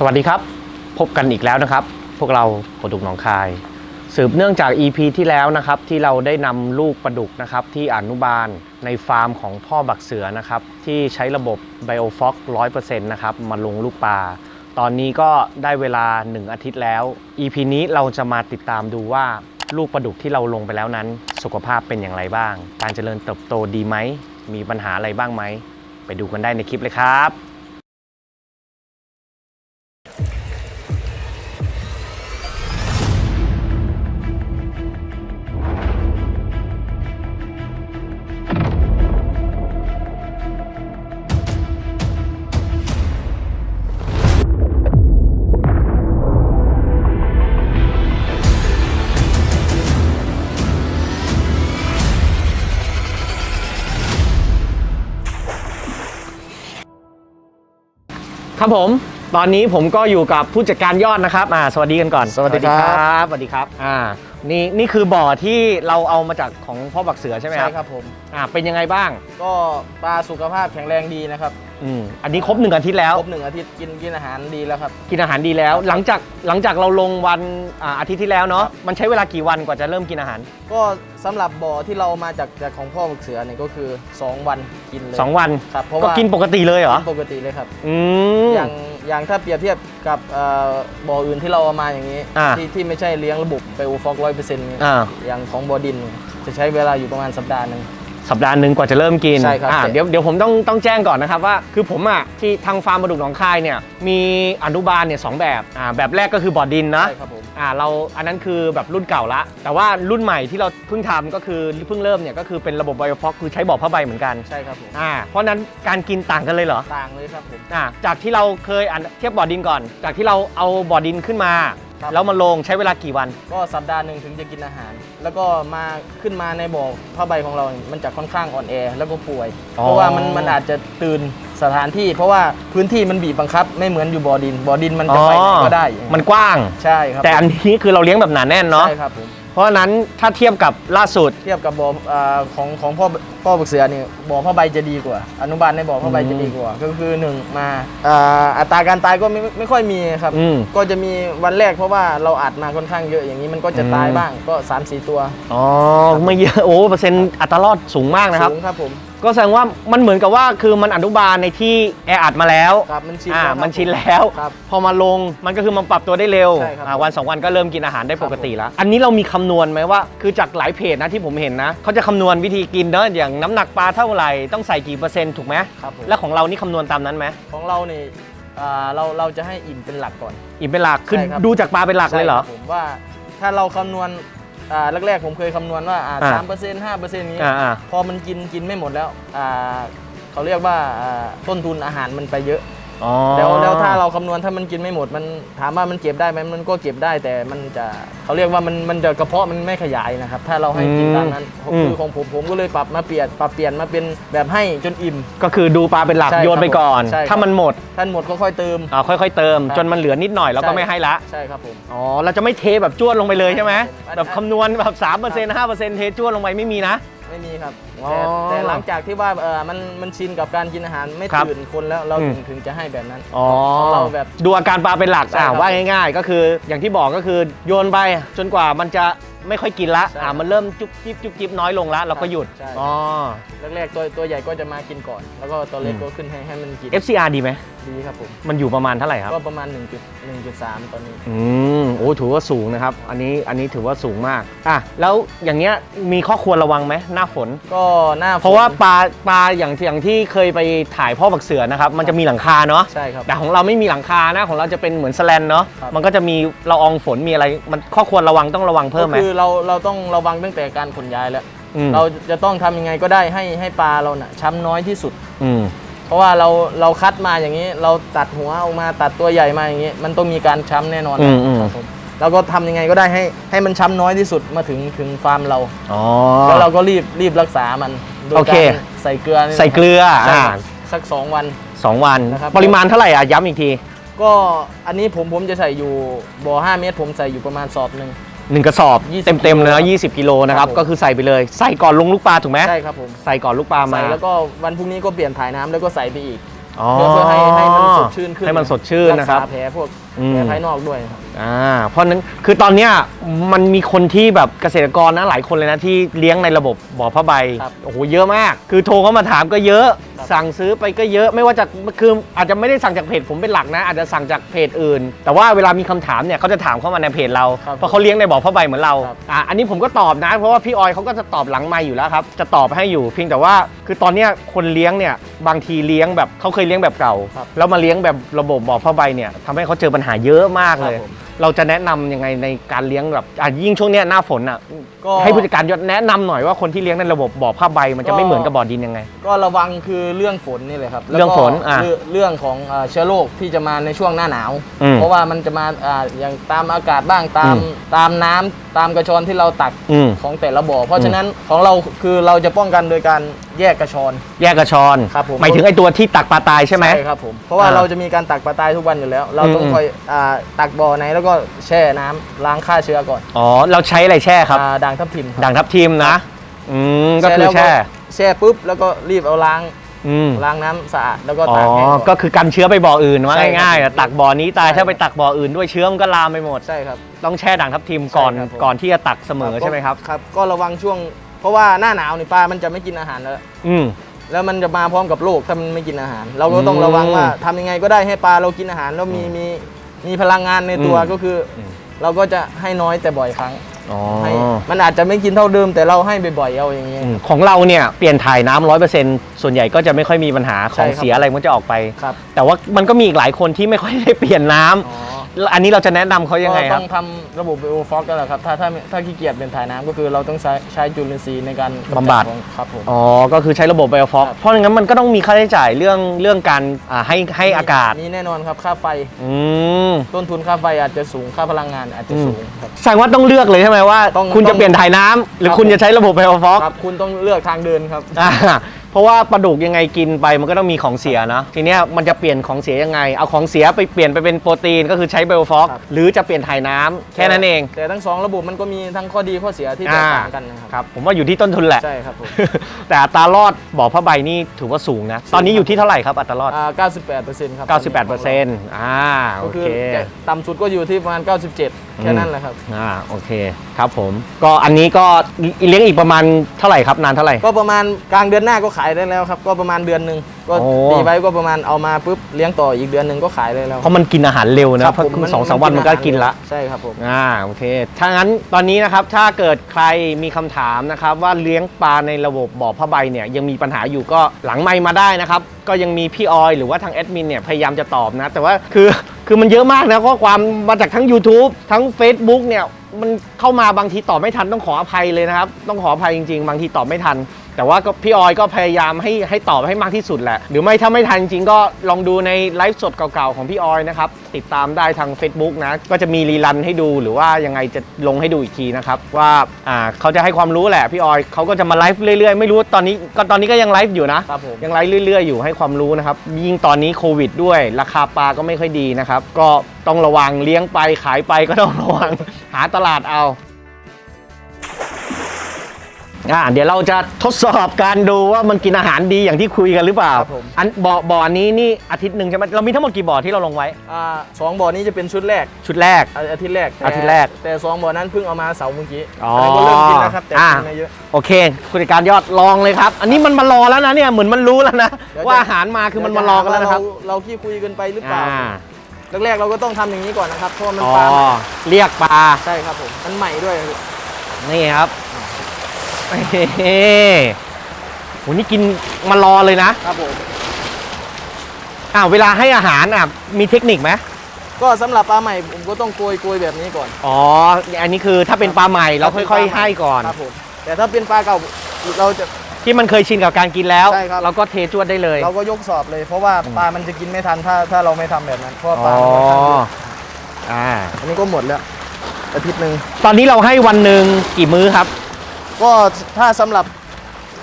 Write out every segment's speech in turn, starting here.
สวัสดีครับ พบกันอีกแล้วนะครับ พวกเราปลาดุกหนองคาย สืบเนื่องจาก EP ที่แล้วนะครับที่เราได้นำลูกปลาดุกนะครับที่อนุบาลในฟาร์มของพ่อบักเสือนะครับที่ใช้ระบบ BioFox 100%นะครับมาลงลูกปลา ตอนนี้ก็ได้เวลา 1 อาทิตย์แล้ว EP นี้เราจะมาติดตามดูว่าลูกปลาดุกที่เราลงไปแล้วนั้น สุขภาพเป็นอย่างไรบ้าง การเจริญเติบโตดีไหม มีปัญหาอะไรบ้างไหม ไปดูกันได้ในคลิปเลยครับ ครับผม ตอนนี้ผมก็อยู่กับผู้จัดการยอดนะครับอ่าสวัสดีกันก่อน สวัสดีครับบสวัสดีครับอ่า นี่นี่คือบ่อที่เราเอามาจากของพ่อบักเสือใช่ไหมครับใช่ครับผม อ่าเป็นยังไงบ้าง ก็ปลาสุขภาพแข็งแรงดีนะครับอืมอันนี้ครบหนึ่งอาทิตย์แล้ว ครบหนึ่งอาทิตย์กินกินอาหารดีแล้วครับ กินอาหารดีแล้ว หลังจากหลังจากเราลงวันอ่าอาทิตย์ที่แล้วเนาะมันใช้เวลากี่วันกว่าจะเริ่มกินอาหาร ก็สำหรับบ่อที่เรามาจากจากของพ่อบึกเสือเนี่ยก็คือ 2 วันกินเลยสองวันครับเพราะก็ว่ากินปกติเลยเหรอ กินปกติเลยครับ อืมอย่าง อย่างถ้าเปรียบเทียบกับเอ่อบ่ออื่นที่เราเอามาอย่างนี้อ่าที่ที่ไม่ใช่เลี้ยงระบบไปโอฟอกร้อยเปอร์เซ็นต์อ่า อย่างของบ่อดินเนี่ยจะใช้เวลาอยู่ประมาณสัปดาห์หนึ่ง สัปดาห์หนึ่งกว่าจะเริ่มกินใช่ครับอ่าแต่เดี๋ยวเดี๋ยวผมต้องต้องแจ้งก่อนนะครับว่า คือผมอะที่ทางฟาร์มปลาดุกหนองคายเนี่ยมีอนุบาลเนี่ยสองแบบอ่าแบบแรกก็คือบ่อดินนะใช่ครับผม อ่าเราอันนั้นคือแบบรุ่นเก่าละ แต่ว่ารุ่นใหม่ที่เราเพิ่งทำก็คือเพิ่งเริ่มเนี่ยก็คือเป็นระบบไบโอฟอกคือใช้บ่อผ้าใบเหมือนกันใช่ครับผมอ่าเพราะฉะนั้นการกินต่างกันเลยเหรอ ต่างเลยครับผม อ่าจากที่เราเคยอ่านเทียบบ่อดินก่อน จากที่เราเอาบ่อดินขึ้นมา ครับ แล้วมาลงใช้เวลากี่วัน ก็สัปดาห์หนึ่งถึงจะกินอาหาร แล้วก็มาขึ้นมาในบ่อผ้าใบของเราเนี่ยมันจะค่อนข้างอ่อนแอแล้วก็ป่วย อ๋อ เพราะว่ามันมันอาจจะตื่นสถานที่ เพราะว่าพื้นที่มันบีบบังคับ ไม่เหมือนอยู่บ่อดินบ่อดินมันจะไปไหนก็ได้มันกว้าง ใช่ครับแต่อันนี้คือเราเลี้ยงแบบหนาแน่นเนาะใช่ครับผมเพ ราะฉะนั้นถ้าเทียบกับล่าสุด เทียบกับบ่ออ่าของของพ่อพ่อบักเสือนี่บ่อผ้าใบจะดีกว่า อนุบาลในบ่อผ้าใบอืมจะดีกว่า ก็คือหนึ่งมาอ่าอัตราการตายก็ไม่ไม่ค่อยมีครับ อืม ก็จะมีวันแรกเพราะว่าเราอัดมาค่อนข้างเยอะอย่างนี้มันก็จะตายอืมบ้างก็3 4ตัวอ๋อไม่เยอะโอ้เปอร์เซ็นต์อัตรารอดสูงมากนะครับ สูงครับผม ก็แสดงว่ามันเหมือนกับว่าคือมันอนุบาลในที่แออัดมาแล้วครับมันชินอ่าแล้วครับมันชินแล้ว ครับ พอมาลงมันก็คือมันปรับตัวได้เร็วใช่ครับอ่าวันสองวันก็เริ่มกินอาหารได้ครับปกติแล้ว อันนี้เรามีคำนวณไหมว่า คือจากหลายเพจนะที่ผมเห็นนะเขาจะคำนวณวิธีกินเนอะอย่างน้ำหนักปลาเท่าไหร่ต้องใส่กี่เปอร์เซ็นต์ถูกไหมครับผม แล้วของเรานี่คำนวณตามนั้นไหมของเราเนี่ยอ่าเราเราจะให้อิ่มเป็นหลักก่อน อีกเป็นหลักคือใช่ครับ ดูจากปลาเป็นหลักเลยเหรอ ใช่คบผมว่าถ้าเราคำนวณ อ่าแรกๆผมเคยคำนวณว่าอ่า สามเปอร์เซ็นต์ห้าเปอร์เซ็นต์นี้ อ่าอ่า พอมันกินกินไม่หมดแล้วอ่าเขาเรียกว่าอ่าต้นทุนอาหารมันไปเยอะ อ๋อแล้วแล้วถ้าเราคำนวณถ้ามันกินไม่หมดมันถามว่ามันเก็บได้ไหมมันก็เก็บได้แต่มันจะเขาเรียกว่ามันมันจะกระเพาะมันไม่ขยายนะครับ ถ้าเราให้กินตามนั้นคือของผมผมก็เลยปรับมาเปลี่ยนปรับเปลี่ยนมาเป็นแบบให้จนอิ่ม ก็คือดูปลาเป็นหลักใช่ครับโยนไปก่อนใช่ครับ ถ้ามันหมดท่านหมดก็ค่อยเติม อ่าค่อยๆเติม ครับจนมันเหลือนิดหน่อยแล้วก็ใช่ ไม่ให้ละ ใช่ครับผม อ๋อ เราจะไม่เทแบบจ้วนลงไปเลยใช่ไหมครับแบบคำนวณแบบ3% 5%เทจ้วนลงไปไม่มีนะ ไม่มีครับอ๋อแต่แต่หลังจากที่ว่าเออมันมันชินกับการกินอาหารไม่ครับตื่นคนแล้วเราอืม ถึงถึงจะให้แบบนั้นอ๋อของเราแบบ ดูอาการปลาเป็นหลักใช่อ่าครับว่าง่าย ๆ ก็คืออย่างที่บอกก็คือโยนไปจนกว่ามันจะไม่ค่อยกินละใช่อ่ามันเริ่มจุ๊บจิ๊บจุ๊บจิ๊บน้อยลงละเราก็หยุดใช่ อ๋อ แรกๆตัวตัวใหญ่ก็จะมากินก่อน แล้วก็ตัวเล็กอืม ก็ขึ้นให้ให้มันกิน FCR ดีไหมดีครับผม มันอยู่ประมาณเท่าไหร่ครับ ก็ประมาณ1จุด1.3 ตอนนี้ อืม โอ้ถือว่าสูงนะครับ อันนี้อันนี้ถือว่าสูงมากอะแล้วอย่างเงี้ยมีข้อควรระวังไหมหน้าฝน ก็หน้าฝนเพราะว่าปลาปลาอย่างที่อย่างที่เคยไปถ่ายพ่อบักเสือนะครับมันจะมีหลังคาเนาะใช่ครับแต่ของเราไม่มีหลังคานะของเราจะเป็นเหมือนสแลนเนาะครับมันก็จะมีละอองฝนมีอะไร มันข้อควรระวังต้องระวังเพิ่มไหมก็คือเราเราต้องระวังตั้งแต่การขนย้ายแล้วอืมเราจะต้องทำยังไงก็ได้ให้ให้ปลาเราน่ะช้ำน้อยที่สุดอืม เพราะว่าเราเราคัดมาอย่างนี้ เราตัดหัวออกมาตัดตัวใหญ่มาอย่างนี้ มันต้องมีการช้ำแน่นอนอืมอืม ครับผมเราก็ทำยังไงก็ได้ให้ให้มันช้ำน้อยที่สุดมาถึงถึงฟาร์มเรา อ๋อ แล้วเราก็รีบรีบรักษามันโดยโอเค การใส่เกลือนี่ใส่เกลือใช่อ่าครับสักสองวัน สองวัน นะครับ ปริมาณเท่าไหร่อะย้ำอีกที ก็อันนี้ผมผมจะใส่อยู่บ่อ5เมตรผมใส่อยู่ประมาณสอบหนึ่ง หนึ่งกระสอบ20เต็มเต็มๆเลยนะกิโลยี่สิบกิโลนะครับครับผม ก็คือใส่ไปเลยใส่ก่อนลงลูกปลาถูกไหมใช่ครับผมใส่ก่อนลูกปลามาใส่แล้วก็วันพรุ่งนี้ก็เปลี่ยนถ่ายน้ำแล้วก็ใส่ไปอีกอ๋อเพื่อเพื่อให้ให้มันสดชื่นขึ้นให้มันสดชื่นนะครับกษาแผลพวก อืมแผลภายนอกด้วยครับ อ่าเพราะนั้นคือตอนเนี้ยมันมีคนที่แบบเกษตรกรนะหลายคนเลยนะที่เลี้ยงในระบบบ่อผ้าใบครับโอ้โหเยอะมาก คือโทรเข้ามาถามก็เยอะ ครับ สั่งซื้อไปก็เยอะไม่ว่าจะคืออาจจะไม่ได้สั่งจากเพจผมเป็นหลักนะ อาจจะสั่งจากเพจอื่น แต่ว่าเวลามีคำถามเนี่ยเขาจะถามเข้ามาในเพจเราครับเพราะเขาเลี้ยงในบ่อผ้าใบเหมือนเราครับ อ่าอันนี้ผมก็ตอบนะ เพราะว่าพี่ออยเขาก็จะตอบหลังไม่อยู่แล้วครับจะตอบให้อยู่เพียงแต่ว่าคือตอนเนี้ยคนเลี้ยงเนี่ยบางทีเลี้ยงแบบเขาเคยเลี้ยงแบบเก่า ครับ แล้วมาเลี้ยงแบบระบบบ่อผ้าใบเนี่ยทำให้เขาเจอปัญหาหาเยอะมากเลย ครับผม เราจะแนะนำยังไงในการเลี้ยงแบบอะยิ่งช่วงเนี้ยหน้าฝนอะก็ให้ผู้จัดการยศแนะนำหน่อยว่าคนที่เลี้ยงในระบบบ่อผ้าใบมันจะไม่เหมือนกับบ่อดินยังไง ก็ระวังคือเรื่องฝนนี่เลยครับแล้วก็เรื่องฝนอะเรื่องเรื่องของเอ่อเชื้อโรคที่จะมาในช่วงหน้าหนาว อืมเพราะว่ามันจะมาอ่าอย่างตามอากาศบ้างตามอืม ตามน้ำตามกระชอนที่เราตักอืม ของแต่ละบ่อ เพราะฉะนั้นของเราคือเราจะป้องกันโดยการแยกกระชอน แยกกระชอนครับผม หมายถึงไอ้ตัวที่ตักปลาตายใช่ไหมครับผมเพราะว่าอ่าเราจะมีการตักปลาตายทุกวันอยู่แล้ว เราต้องอืม คอยอ่าตักบ่อไหนแล้วก็แช่น้ำล้างฆ่าเชื้อก่อนอ๋อ เราใช้อะไรแช่ครับ อ่าด่างทับทิมครับด่างทับทิมนะ อืม ก็คือล้วแช่ แช่ปุ๊บแล้วก็รีบเอาล้างอืม ล้างน้ำสะอาดแล้วก็อ๋อ ตากแห้งก็ก่อน คือกันเชื้อไปบ่ออื่นว่าใช่ครับง่ายๆอะตักบ่อนี้ตายใช่ ถ้าไปตักบ่ออื่นด้วยเชื้อมันก็ลามไปหมด ใช่ครับ ต้องแช่ด่างทับทิมก่อน ใช่ครับผม ก่อนที่จะตักเสมอใช่ไหมครับ ครับ ก็ระวังช่วง เพราะว่าหน้าหนาวนี่ปลามันจะไม่กินอาหารแล้ว อืม แล้วมันจะมาพร้อมกับโรคถ้ามันไม่กินอาหาร เราก็ต้องระวังว่าทำยังไงก็ได้ให้ปลาเรากินอาหารแล้วมีมี มีพลังงานในตัวอืมก็คืออม เราก็จะให้น้อยแต่บ่อยครั้งอ๋อให้มันอาจจะไม่กินเท่าเดิมแต่เราให้บ่อยๆเอาอย่างเงี้ย อืมของเราเนี่ยเปลี่ยนถ่ายน้ำร้อยเปอร์เซ็นต์ส่วนใหญ่ก็จะไม่ค่อยมีปัญหาขใช่องครับ เสียอะไรมันจะออกไป ครับแต่ว่ามันก็มีอีกหลายคนที่ไม่ค่อยได้เปลี่ยนน้ำ อ๋อแล้ว อันนี้เราจะแนะนำเขายังไงก็คต้รัอบ งทำระบบไบโอฟอกกันแหละครับ ถ้าถ้าถ้าขี้เกียจเป็นถ่ายน้ำก็คือเราต้องใช้ใช้จุลินทรีย์ในการกำจับำบัด ของครับผม อ๋อ ก็คือใช้ระบบไบโอฟอกครับ เพราะงั้นมันก็ต้องมีค่าใช้จ่ายเรื่องเรื่องการอ่าให้ให้อากาศมีแน่นอนครับค่าไฟอืม ต้นทุนค่าไฟอาจจะสูงค่าพลังงานอาจจะสูงครับ แสดงว่าต้องเลือกเลยใช่ไหมว่า ต้องคุณต้จะองเปลี่ยนถ่ายน้ำหรือครับ คุณจะใช้ระบบไบโอฟอกครับคุณต้องเลือกทางเดินครับ อ่า เพราะว่าปลาดุกยังไงกินไปมันก็ต้องมีของเสียนะทีเนี้ยมันจะเปลี่ยนของเสียยังไง เอาของเสียไปเปลี่ยนไปเป็นโปรตีนก็คือใช้ไบโอฟอกครับหรือจะเปลี่ยนถ่ายน้ำแค่นั้นเองแต่ทั้งสองระบบมันก็มีทั้งข้อดีข้อเสียที่แตกต่างกันนะครับครับผมว่าอยู่ที่ต้นทุนแหละ ใช่ครับผม แต่อัตรารอดบ่อผ้าใบนี่ถือว่าสูงนะ ตอนนี้อยู่ที่เท่าไหร่ครับอัตรารอด อ่า98%ครับ98เปอร์เซ็นต์อ่าโอก็คือเคจะต่ำสุดก็อยู่ที่ประมาณ 97 แค่นั้นแหละครับ อ่าโอเคครับผม ก็อันนี้ก็เลี้ยงอีกประมาณเท่าไหร่ครับนานเท่าไหร่ ก็ประมาณกลางเดือนหน้าก็ขายได้แล้วครับ ก็ประมาณเดือนหนึ่ง ก็โอ้ตีไว้ก็ประมาณเอามาปุ๊บเลี้ยงต่ออีกเดือนหนึ่งก็ขายได้แล้วเพราะมันกินอาหารเร็วคนะรับเพราะผมสองสามวันมันก็กินละ ใช่ครับผม อ่าโอเค ถ้างั้นตอนนี้นะครับถ้าเกิดใครมีคำถามนะครับว่าเลี้ยงปลาในระบบบ่อผ้าใบเนี่ยยังมีปัญหาอยู่ก็หลังไมค์มาได้นะครับ ก็ยังมีพี่ออยหรือว่าทางแอดมินเนี่ยพยายามจะตอบนะ แต่ว่าคือ คือมันเยอะมากนะข้อความมาจากทั้ง YouTube ทั้ง Facebook เนี่ยมันเข้ามาบางทีตอบไม่ทันต้องขออภัยเลยนะครับ ต้องขออภัยจริง ๆ บางทีตอบไม่ทัน แต่ว่าก็พี่ออยก็พยายามให้ให้ตอบให้มากที่สุดแหละ หรือไม่ถ้าไม่ทันจริงๆก็ลองดูในไลฟ์สดเก่าๆของพี่ออยนะครับ ติดตามได้ทาง Facebook นะ ก็จะมีรีรันให้ดูหรือว่ายังไงจะลงให้ดูอีกทีนะครับว่าอ่าเขาจะให้ความรู้แหละพี่ออยเขาก็จะมาไลฟ์เรื่อยๆ ไม่รู้ตอนนี้ก็ตอนนี้ก็ยังไลฟ์อยู่นะ ครับผม ยังไลฟ์เรื่อย ๆ อยู่ให้ความรู้นะครับ ยิ่งตอนนี้โควิดด้วย ราคาปลาก็ไม่ค่อยดีนะครับ ก็ต้องระวังเลี้ยงไปขายไปก็ต้องระวัง หาตลาดเอา อ่าเดี๋ยวเราจะทดสอบการดูว่ามันกินอาหารดีอย่างที่คุยกันหรือเปล่า ครับผม อันบ่อบ่อนี้นี่อาทิตย์หนึ่งใช่ไหมเรามีทั้งหมดกี่บ่อที่เราลงไว้ อ่าสองบ่อนี้จะเป็นชุดแรก ชุดแรก อาอาทิตย์แรกแต่อาทิตย์แรกแต่สองบ่อนั้นเพิ่งเอามาเสาร์เมื่อกี้อ๋ออันนั้นก็เริ่มกินแล้วครับแต่อ่ากินไม่เยอะ โอเคผู้จัดการยอดลองเลยครับ อันนี้มันมารอแล้วนะเนี่ยเหมือนมันรู้แล้วนะเดี๋ยวจะ ว่าอาหารมาคือมันมารอกันแล้วนะครับเาเราขี้คุยกันไปหรือเปล่า อ่าแรกๆเราก็ต้องทำอย่างนี้ก่อนนะครับเพราะว่ามันอ๋อปลาใหม่เรียกปลาใช่ครับผมมันใหม่ด้วยนี่ครับ เฮ้โหนี่กินมารอเลยนะ ครับผมอ้าวเวลาให้อาหารอะมีเทคนิคไหมก็สำหรับปลาใหม่ผมก็ต้องโกยโกยแบบนี้ก่อนอ๋อ อันนี้คือถ้าเป็นปลาใหม่เราค่อย ๆ ให้ก่อน ครับผม แต่ถ้าเป็นปลาเก่าเราจะ ที่มันเคยชินกับการกินแล้ว ใช่ครับ เราก็เทจวดได้เลย เราก็ยกสอบเลย เพราะว่าปลามันจะกินไม่ทันถ้าถ้าเราไม่ทำแบบนั้นเพราะว่าปอ๋ลาอมันค่อนข้างเยอะอ่า อันนี้ก็หมดแล้วอาทิตย์หนึ่งตอนนี้เราให้วันหนึ่งกี่มื้อครับ ก็ถ้าสำหรับ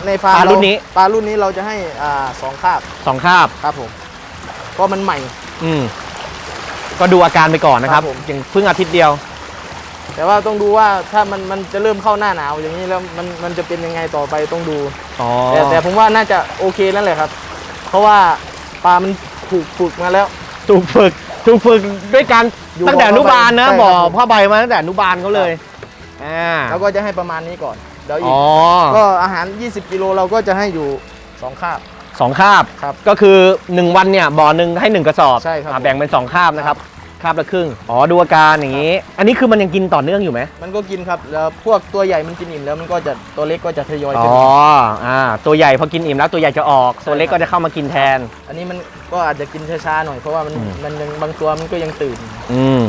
ในฟาร์มปลารุ่นนี้เปลารุ่นนี้เราจะให้อ่าสองคาบสองคาบ ครับผมเพราะมันใหม่ อืม ก็ดูอาการไปก่อนนะครับครับผมอย่างเพิ่งอาทิตย์เดียว แต่ว่าต้องดูว่าถ้ามันมันจะเริ่มเข้าหน้าหนาวอย่างนี้แล้วมันมันจะเป็นยังไงต่อไปต้องดู อ๋อแต่แต่ผมว่าน่าจะโอเคนั่นแหละครับ เพราะว่าปลามันถูกฝึกมาแล้ว ถูกฝึกถูกฝึกด้วยกันอยู่ตั้งแต่อนุบาลนะใช่ครับบ่อผ้าใบมาตั้งแต่อนุบาลเขาเลย อ่า แล้วก็จะให้ประมาณนี้ก่อน เดี๋ยวอีอ๋กอก็อาหาร 20 กิโลเราก็จะให้อยู่ 2 คาบ สองคาบ ครับก็คือ 1 วันเนี่ยบ่อหนึ่งให้ 1 กระสอบใช่ครับอ่าแบ่งเป็น 2 คาบนะครับ คาบละครึ่ง อ๋อดูอาการอย่างนี้ อันนี้คือมันยังกินต่อเนื่องอยู่ไหมมันก็กินครับ แล้วพวกตัวใหญ่มันกินอิ่มแล้วมันก็จะตัวเล็กก็จะทยอยอ๋จะอมีอ่าตัวใหญ่พอกินอิ่มแล้วตัวใหญ่จะออก ตัวเล็กก็จะเข้ามากินแทน อันนี้มันก็อาจจะกินช้าๆหน่อยเพราะว่ามันอืม มันยังบางตัวมันก็ยังตื่น อืม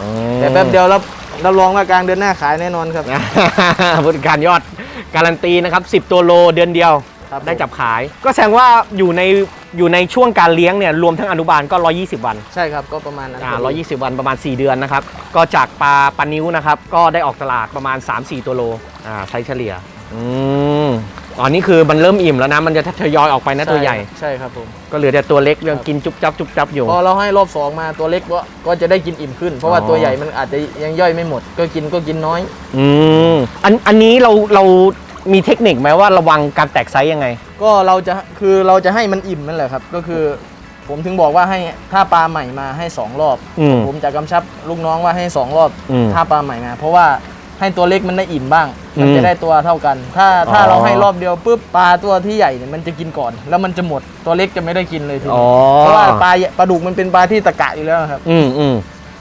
อืมแต่แป๊บเดียวรับ รับรองว่ากลางเดือนหน้าขายแน่นอนครับ บริการยอดการันตีนะครับ 10 ตัวโลเดือนเดียวครับได้จับขาย ก็แสดงว่าอยู่ในอยู่ในช่วงการเลี้ยงเนี่ยรวมทั้งอนุบาลก็ 120 วันใช่ครับก็ประมาณนั้นอ่า120 วันประมาณ 4 เดือนนะครับ ก็จากปลาปลานิ้วนะครับ ก็ได้ออกตลาดประมาณ 3-4 ตัวโลอ่าไซส์เฉลี่ย อืม ตอนนี้คือมันเริ่มอิ่มแล้วนะ มันจะทยอยออกไปนะตัวใหญ่ ใช่ครับผม ก็เหลือแต่ตัวเล็กยังกินจุ๊บจับจุ๊บจับอยู่ พอเราให้รอบสองมาตัวเล็กก็ก็จะได้กินอิ่มขึ้น เพราะว่าอ๋อตัวใหญ่มันอาจจะยังย่อยไม่หมด ก็กินก็กินน้อย อืม อันอันนี้เราเรามีเทคนิคไหมว่าระวังการแตกไซส์ยังไง ก็เราจะคือเราจะให้มันอิ่มนั่นแหละครับ ก็คือผมถึงบอกว่าให้ถ้าปลาใหม่มาให้สองรอบ อืมผมจะกำชับลูกน้องว่าให้สองรอบอืม ถ้าปลาใหม่มาเพราะว่า ให้ตัวเล็กมันได้อิ่มบ้าง มันอืมจะได้ตัวเท่ากัน ถ้าถ้าอ๋อเราให้รอบเดียวปุ๊บปลาตัวที่ใหญ่เนี่ยมันจะกินก่อน แล้วมันจะหมดตัวเล็กจะไม่ได้กินเลยทีอ๋อนี้เพราะว่าปลาปลาดุกมันเป็นปลาที่ตะกะอยู่แล้วครับ อืมอืม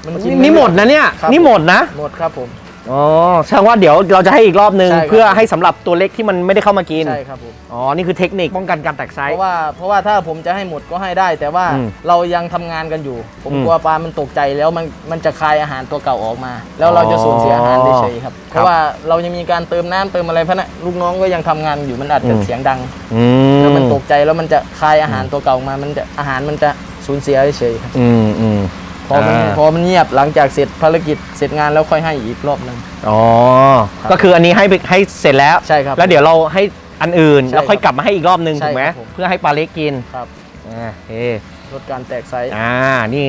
มันกินี่ไนี่หมดนะเนี่ย ครับนี่หมดนะ หมดครับผม อ๋อแสดงว่าเดี๋ยวเราจะให้อีกรอบนึง ใช่ครับ เพื่อให้สำหรับตัวเล็กที่มันไม่ได้เข้ามากิน ใช่ครับผมอ๋อ นี่คือเทคนิคป้องกันการแตกไซเพส์ ราะว่าเพราะว่าถ้าผมจะให้หมดก็ให้ได้ แต่ว่าอืมเรายังทำงานกันอยู่ ผมอืมกลัวปลามันตกใจแล้วมันมันจะคายอาหารตัวเก่าออกมา แล้วเราจะสูญเสียอาหารได้เฉยครับครับเพราะว่าเรายังมีการเติมน้ำเติมอะไรเพราะนะลูกน้องก็ยังทำงานอยู่มันอาจจะอืม เสียงดัง อืแล้วมันตกใจแล้วมันจะคายอาหารตัวเก่ามา มันจะอาหารมันจะสูญเสียเฉยๆครับ อืมอืม พอมันอ่า พอมันเงียบหลังจากเสร็จภารกิจเสร็จงานแล้วค่อยให้อีกรอบหนึง อ๋อ ครับก็คืออันนี้ให้ไปให้เสร็จแล้ว ใช่ครับแล้วเดี๋ยวเราให้อันอื่น ใช่แล้วค่อยกลับมาให้อีกรอบนึงใช่ถูกไหมครับผม เพื่อให้ปลาเล็กกินครับอ่าโอเคลดการแตกไซส์อ่านี่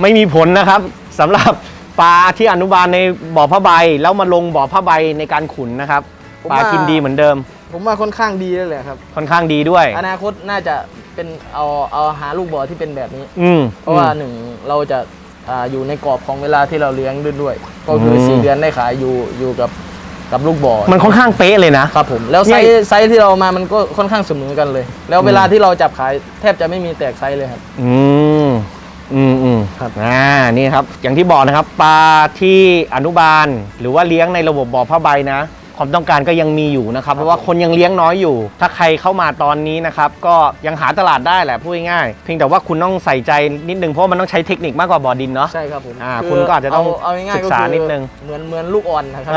ไม่มีผลนะครับสำหรับปลาที่อนุบาลในบ่อผ้าใบ แล้วมาลงบ่อผ้าใบในการขุนนะครับผมปลาว่ากินดีเหมือนเดิมผมว่าค่อนข้างดีแล้วแหละครับ ค่อนข้างดีด้วย อนาคตน่าจะ เป็นเอาเอาหาลูกบ่อที่เป็นแบบนี้ อืม เพราะว่าหนึ่งเราจะอ่าอยู่ในกรอบของเวลาที่เราเลี้ยงด้วยด้วย ก็คืออมสี่เดือนได้ขายอยู่อยู่กับกับลูกบ่อมันค่อนข้างเป๊ะเลยนะ ครับผมแล้วไซเนี่ส์ยไซส์ที่เรามามันก็ค่อนข้างเสมอกันเลย แล้วเวลาที่เราจับขายแทบจะไม่มีแตกไซส์เลยครับ อืม อืมอืมครับอ่า นี่ครับ อย่างที่บอกนะครับ ปลาที่อนุบาล หรือว่าเลี้ยงในระบบบ่อผ้าใบนะ ความต้องการก็ยังมีอยู่นะครับ เพราะว่าคนยังเลี้ยงน้อยอยู่ ถ้าใครเข้ามาตอนนี้นะครับ ก็ยังหาตลาดได้แหละพูดง่ายๆเพียงแต่ว่าคุณต้องใส่ใจนิดนึงเพราะว่ามันต้องใช้เทคนิคมากกว่าบ่อดินเนาะ ใช่ครับผมอ่าคุณก็อาจจะต้องเาง่ายๆศึกษาคือนิดนึง เหมือนเหมือนลูกอ่อนนะครับ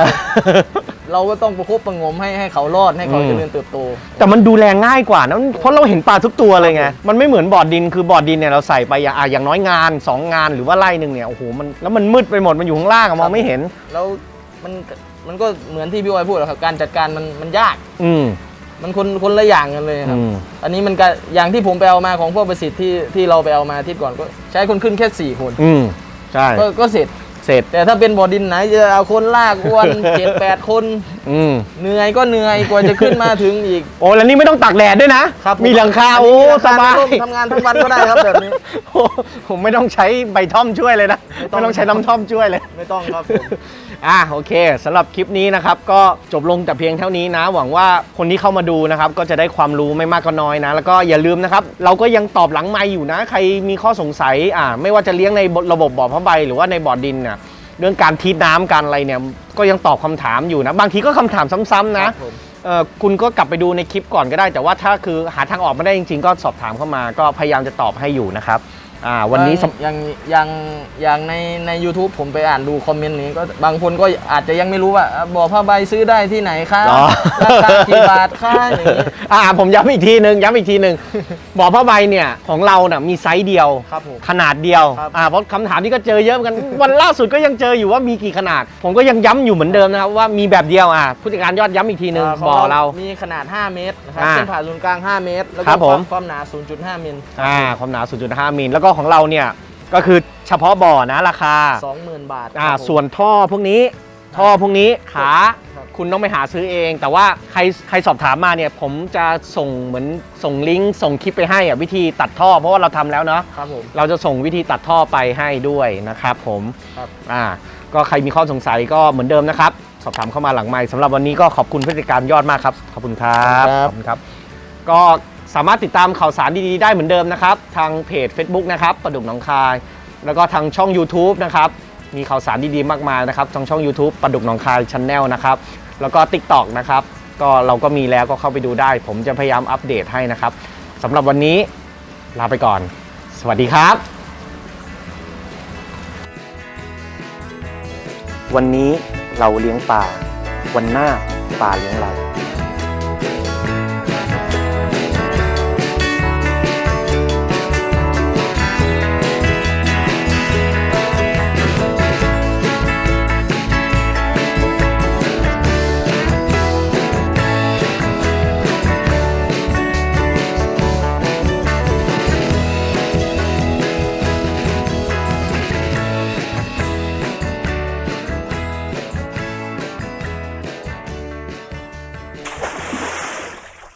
เราก็ต้องประคบประหงมให้ให้เขารอดให้เขาอืม เจริญเติบโต แต่มันดูแลง่ายกว่านะเพราะเราเห็นปลาทุกตัวเลยไง มันไม่เหมือนบ่อดินคือบ่อดินเนี่ยเราใส่ไปอย่างอะอย่างน้อยงาน 2 งานหรือว่าไร่หนึ่งเนี่ยโอ้โหมันแล้วมันมืดไปหมดมันอยู่ข้างล่างอะมองไม่เห็น แล้วมัน มันก็เหมือนที่พี่ออยพูดแหละครับ การจัดการมันมันยาก อืม มันคนคนละอย่างกันเลยครับ อืม อันนี้มันก็อย่างที่ผมไปเอามาของพวกประสิทธิ์ที่ที่เราไปเอามาอาที่ก่อนก็ใช้คนขึ้นแค่สี่คนอืม ใช่ ก็ก็เสร็จ เสร็จ แต่ถ้าเป็นบ่อดินไหนจะเอาคนลากอวน เจ็ดแปดคนอืม เหนื่อยก็เหนื่อยกว่าจะขึ้นมาถึงอีกโอ้แล้วนี่ไม่ต้องตากแดดด้วยนะ ครับมีหลังคานโอ้นี้มีหลังสคบายร่มทำงานทั้งวันก็ได้ครับแบบนี้ โอ้ผมไม่ต้องใช้ใบท่อมช่วยเลยนะ ไม่ต้อง ไม่ต้องใช้น้ำท่อมช่วยเลย ไม่ต้องครับผม อะโอเคสำหรับคลิปนี้นะครับก็จบลงแต่เพียงเท่านี้นะ หวังว่าคนที่เข้ามาดูนะครับก็จะได้ความรู้ไม่มากก็น้อยนะ แล้วก็อย่าลืมนะครับเราก็ยังตอบหลังไมค์อยู่นะ ใครมีข้อสงสัยอ่าไม่ว่าจะเลี้ยงในระบบบ่อผ้าใบหรือว่าในบ่อดินน่ะเรื่องการทีดน้ำการอะไรเนี่ยก็ยังตอบคำถามอยู่นะ บางทีก็คำถามซ้ำๆคนะรับผมเอ่อคุณก็กลับไปดูในคลิปก่อนก็ได้ แต่ว่าถ้าคือหาทางออกไม่ได้จริง ๆ ก็สอบถามเข้ามา ก็พยายามจะตอบให้อยู่นะครับ อ่าวันนี้สำอย่างอย่างอย่างในใน u t u b e ผมไปอ่านดูคอมเมนต์นี้ก็บางคนก็อาจจะยังไม่รู้ว่าอะบ่อผ้าใบซื้อได้ที่ไหนคะอ๋อ ราคากี่บาทคะอย่างนี้ อ่าผมย้ำอีกทีหนึ่งย้ำอีกทีหนึ่งบ่อผ้าใบเนี่ยของเราน่ะมีไซส์เดียว ครับผมขนาดเดียวครับ อ่าเพราะคำถามที่ก็เจอเยอะเหมือนกัน วันล่าสุดก็ยังเจออยู่ว่ามีกี่ขนาด ผมก็ยังย้ำอยู่เหมือนเดิมนะครับว่ามีแบบเดียวอะผู้จัดการยอดย้ำอีกทีหนึ่งาของบ่อเรา มีขนาด 5 เมตรนะครับอ่าเส้นผ่าศูนย์กลาง 5 เมตร แล้วครัก็บคผมวามความหนา 0.5มิล อ่าความหนา 0.5มิลแล้วก็ของเราเนี่ยก็คือเฉพาะบ่อนะราคา20,000 บาทอ่าครับผมส่วนท่อพวกนี้ท่อพวกนี้ขาครับคุณต้องไปหาซื้อเอง แต่ว่าใครใครสอบถามมาเนี่ย ผมจะส่งเหมือนส่งลิงก์ส่งคลิปไปให้อะวิธีตัดท่อ เพราะว่าเราทำแล้วเนาะครับผมเราจะส่งวิธีตัดท่อไปให้ด้วยนะครับผมครับอ่าก็ใครมีข้อสงสัยก็เหมือนเดิมนะครับ สอบถามเข้ามาหลังไมค์สำหรับวันนี้ก็ขอบคุณผู้จัดการยอดมากครับ ขอบคุณครับขอบคุณครับ ก็ สามารถติดตามข่าวสารดีๆได้เหมือนเดิมนะครับ ทางเพจ Facebook นะครับประดุกหนองคาย แล้วก็ทางช่อง YouTube นะครับ มีข่าวสารดีๆมากมายนะครับทางช่อง YouTube ประดุกหนองคายช n แนลนะครับ แล้วก็ TikTok นะครับ ก็เราก็มีแล้วก็เข้าไปดูได้ ผมจะพยายามอัปเดตให้นะครับสำหรับวันนี้ลาไปก่อน สวัสดีครับ วันนี้เราเลี้ยงปลาวันหน้าปลาเลี้ยงเรา